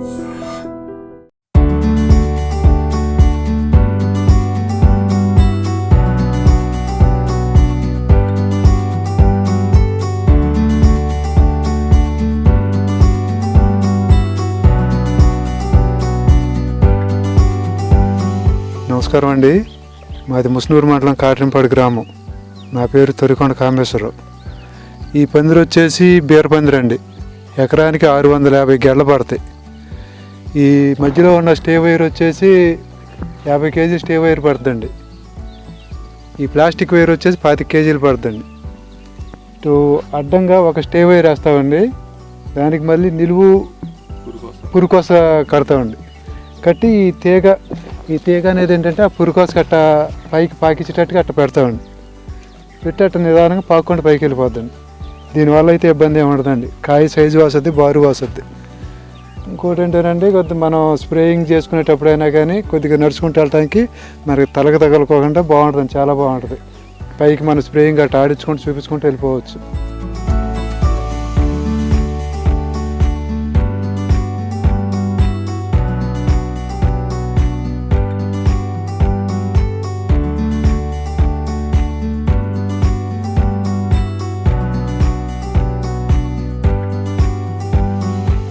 నమస్కారం అండి. మాది ముస్నూరు మండలం కాటంపాడు గ్రామం. నా పేరు తొరికొండ కామేశ్వరరావు. ఈ పందిరి వచ్చేసి బీర పందిరి అండి ఎకరానికి ఆరు వందల యాభై గెడలు పడతాయి. ఈ మధ్యలో ఉన్న స్టే వైర్ వచ్చేసి యాభై కేజీ స్టే వైర్ పడుతుంది ఈ ప్లాస్టిక్ వైర్ వచ్చేసి పాతిక కేజీలు పడుతుంది ఇటు అడ్డంగా ఒక స్టే వైర్ వేస్తామండి. దానికి మళ్ళీ నిలువు పురుకోస కడతామండి. కట్టి ఈ తీగ ఈ తీగ అనేది ఏంటంటే ఆ పురుకోస కట్ట పైకి పాకించేటట్టుగా అట్ట పెడతామండి. పెట్టేట నిదానంగా పాకుండా పైకి వెళ్ళిపోద్దండి. దీనివల్ల అయితే ఇబ్బంది ఏమి ఉండదండి. కాయ సైజు వస్తుంది బారు వస్తుంది ఇంకోటి ఏంటంటే కొద్ది మనం స్ప్రేయింగ్ చేసుకునేటప్పుడైనా కానీ కొద్దిగా నడుచుకుంటూ వెళ్ళటానికి మనకి తలకు తగలుకోకుండా బాగుంటుంది చాలా బాగుంటుంది. పైకి మనం స్ప్రేయింగ్ అట్లా ఆడించుకుంటూ చూపించుకుంటూ వెళ్ళిపోవచ్చు.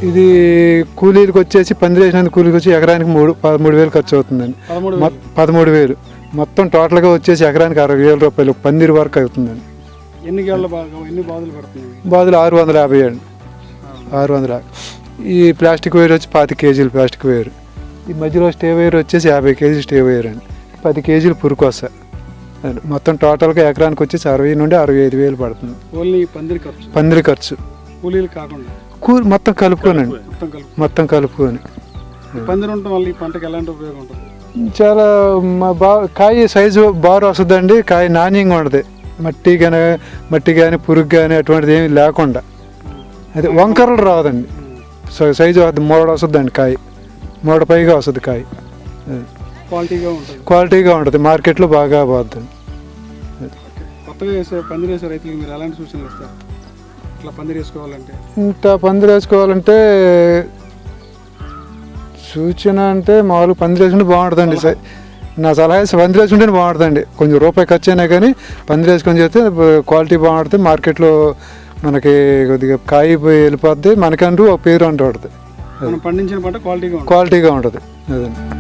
ఇది కూలీలకు వచ్చేసి పందిరి వేసినందుకు కూలీకి వచ్చి ఎకరానికి మూడు పదమూడు వేలు ఖర్చు అవుతుందండి. పదమూడు వేలు. మొత్తం టోటల్గా వచ్చేసి ఎకరానికి అరవై వేల రూపాయలు పందిరి వరకు అవుతుందండి. ఎన్ని ఎన్ని బాధలు పడుతున్నాయి? బాదులు ఆరు వందల యాభై అండి. ఆరు వందల. ఈ ప్లాస్టిక్ వేర్ వచ్చి పాతి కేజీలు ప్లాస్టిక్ వేర్. ఈ మధ్యలో స్టే వేర్ వచ్చేసి యాభై కేజీ స్టే వేర్ అండి. పది కేజీలు పురుకోస మొత్తం టోటల్గా ఎకరానికి వచ్చేసి అరవై నుండి అరవై ఐదు వేలు పడుతుంది. ఓన్లీ పందిరి ఖర్చు. పందిరి ఖర్చు. కూలీలు కాకుండా. కూర మొత్తం కలుపుకోనండి మొత్తం కలుపు మొత్తం కలుపుకొని. పందిరి ఉండటం వల్ల ఈ పంటకి ఎలాంటి ఉపయోగం ఉంటుంది? చాలా మ- బా కాయ సైజు బాగా వస్తుందండి. కాయ నాణ్యంగా ఉండదు మట్టి కానీ మట్టి కానీ పురుగు కానీ అటువంటిది ఏమి లేకుండా. అది వంకరలు రాదండి. సై- సైజు అది మూడ వస్తుందండి కాయ. మూడ పైగా వస్తుంది కాయ. క్వాలిటీగా ఉంటుంది. క్వాలిటీగా ఉంటుంది. మార్కెట్లో బాగా పోతుంది కొత్తగా వేసే పందిరి వేసే రైతులకు మీరు ఎలాంటి సూచనలు ఇస్తారు? ఇట్లా పందిరి వేసుకోవాలంటే? ఇంత పందిరి వేసుకోవాలంటే సూచన అంటే మామూలుగా పందిరి వేసుకుంటే బాగుంటుందండి. సై- నా సలహా పందిరి వేసుకుంటే బాగుంటుందండి. కొంచెం రూపాయి ఖర్చు అయినా కానీ పందిరి వేసుకొని చేస్తే క్వాలిటీ బాగుంటుంది. మార్కెట్లో మనకి కొద్దిగా కాయ పోయి వెళ్ళిపోద్ది. మనకంటూ ఒక పేరు అంటూ ఉంటుంది మనం పండించిన పంట క్వాలిటీగా ఉంటుంది. క్వాలిటీగా ఉంటుంది. అదండి